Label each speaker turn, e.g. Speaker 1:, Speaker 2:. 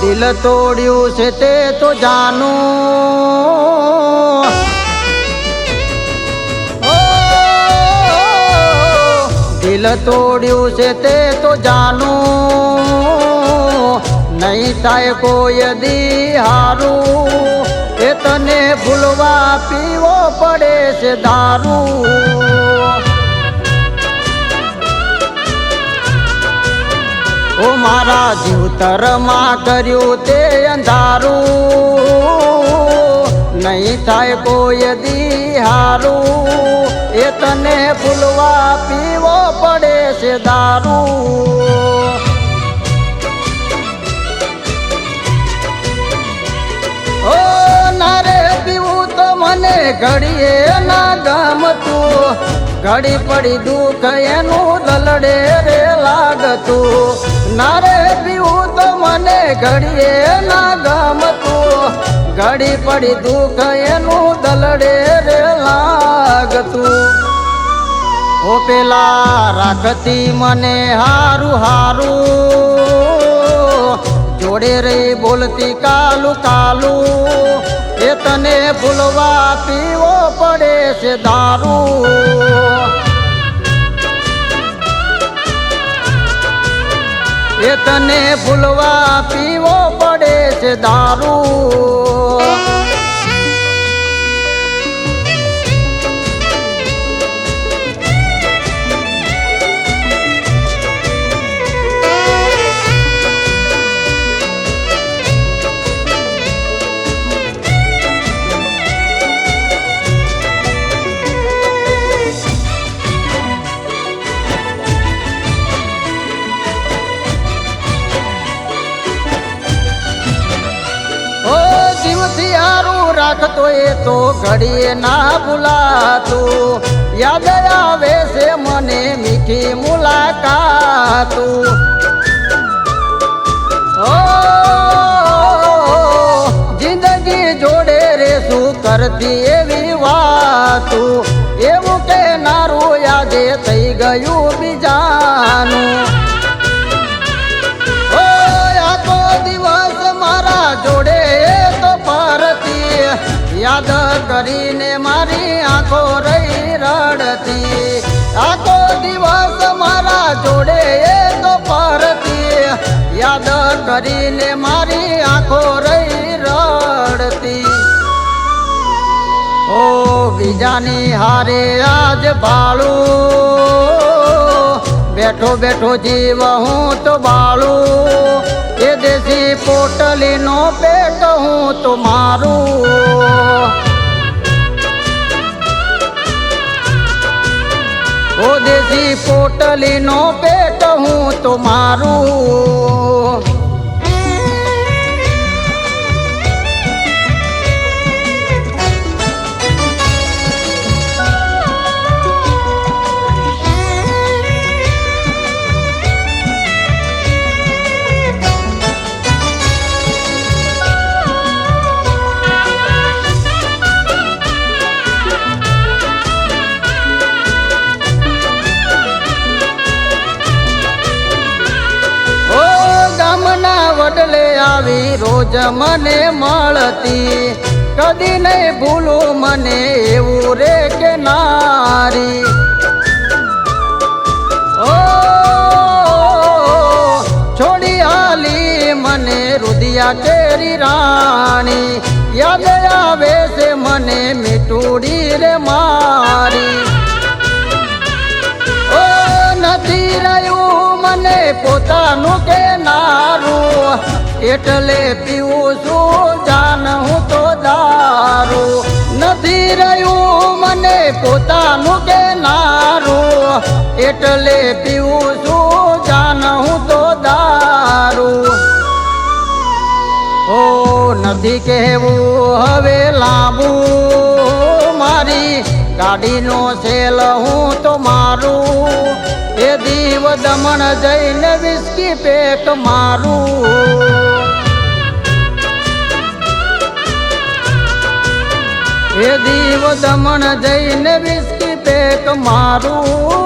Speaker 1: દિલ તોડ્યું છે તે તો જાનું દિલ તોડ્યું છે તે તો જાનું નહીં થાય કોઈ દી હારું એ તને ભૂલવા પીવો પડે છે દારૂ. મારા જીવતરમાં કર્યું તે અંધારું. નહીં થાય કોઈ દી હારું એ તને ભૂલવા પીવો પડે છે દારૂ. ઓ નારે પીવું તો મને ઘડીએ ના ઘડી પડી દુઃખ એનું દલડે રે લાગતું. નારે પીવું તો મને ઘડીએ ના ગમતું. ઘડી પડી દુઃખ એનું દલડે રે લાગતું. ઓ પેલા રાખતી મને હારું હારું. જોડે રહી બોલતી કાલું કાલુ. એ ફૂલવા પીવો પડે છે દારૂ. એ તને ભૂલવા પીવો પડે છે દારૂ. રાખતો એ તો ઘડીએ ના ભૂલાતું. યાદ આવે છે મને મીઠી મુલાકાતું. જિંદગી જોડે રે શું કરતી કરીને મારી આંખો રહી રડતી. આખો દિવસ મારા જોડે તો પરતી યાદ કરીને મારી આંખો રહી રડતી. ઓ બીજાની હારે આજ ભાળું. બેઠો બેઠો જીવ હું તો બાળું. ઓ દેશી પોટલીનો પેટ હું તો આવી રોજ મને મળતી. કદી નહીં ભૂલું મને એવું રે કે નારી. ઓ, છોડી આલી મને રુદિયા કેરી રાણી. યાદ આવે છે મને મીઠુડી રે મારી. ઓ, નથી રહ્યું પોતાનું કે નારું? એટલે પીવું છું જાન હું તો દારૂ. નથી રહ્યું મને પોતાનું કે નારું? એટલે પીવું છું જાન હું તો દારૂ. ઓ, નથી કહેવું, હવે લાંબુ. મારી ગાડીનો સેલ હું તો મારું. દમણ જઈને વિસ્કી પેક મારું. એ દીવ દમણ જઈને વિસ્કી પેક મારું.